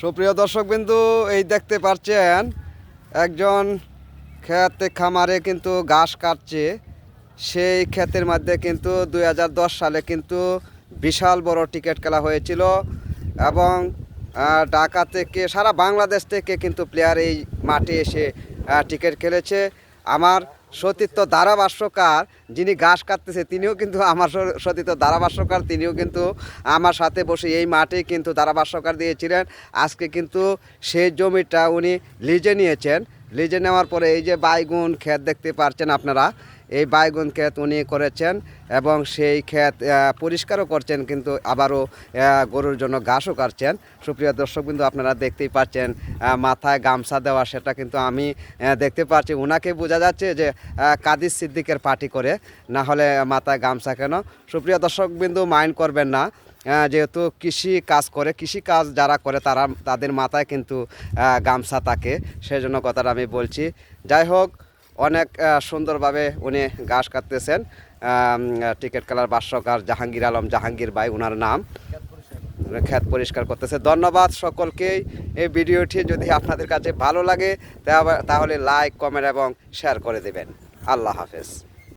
সুপ্রিয় দর্শক বিন্দু এই দেখতে পাচ্ছেন একজন ক্ষেত খামারে কিন্তু ঘাস কাটছে। সেই ক্ষেতের মধ্যে কিন্তু দু হাজার দশ সালে কিন্তু বিশাল বড় টিকিট খেলা হয়েছিল এবং ঢাকা থেকে সারা বাংলাদেশ থেকে কিন্তু প্লেয়ার এই মাঠে এসে টিকিট খেলেছে। আমার সতীর্থ ধারাভাষ্যকার যিনি ঘাস কাটতেছে, তিনিও কিন্তু আমার সতীর্থ ধারাভাষ্যকার, তিনিও কিন্তু আমার সাথে বসে এই মাঠে কিন্তু ধারাভাষ্যকার দিয়েছিলেন। আজকে কিন্তু সেই জমিটা উনি লিজে নিয়েছেন। লিজে নেওয়ার পরে এই যে বাইগুন, ক্ষেত দেখতে পারছেন আপনারা। এই বাইগুন ক্ষেত উনি করেছেন এবং সেই ক্ষেত পরিষ্কারও করছেন কিন্তু আবারও গরুর জন্য ঘাসও কাটছেন। সুপ্রিয় দর্শক কিন্তু আপনারা দেখতেই পাচ্ছেন মাথায় গামছা দেওয়া, সেটা কিন্তু আমি দেখতে পাচ্ছি। ওনাকে বোঝা যাচ্ছে যে কাদির সিদ্দিকের পার্টি করে, না হলে মাথায় গামছা কেন? সুপ্রিয় দর্শক বিন্দু মাইন্ড করবেন না। যেহেতু কৃষি কাজ করে, কৃষি কাজ যারা করে, তারা, তাদের মাথায় কিন্তু গামছা থাকে। সেই জন্য কথাটা আমি বলছি। যাই হোক অনেক সুন্দরভাবে উনি ঘাস কাটতেছেন। টিকিট কালার বাস্যকার জাহাঙ্গীর আলম, জাহাঙ্গীর ভাই ওনার নাম। খ্যাত পরিষ্কার করতেছে। ধন্যবাদ সকলকেই এই ভিডিওটি। যদি আপনাদের কাছে ভালো লাগে তাহলে লাইক কমেন্ট এবং শেয়ার করে দেবেন। আল্লাহ হাফেজ।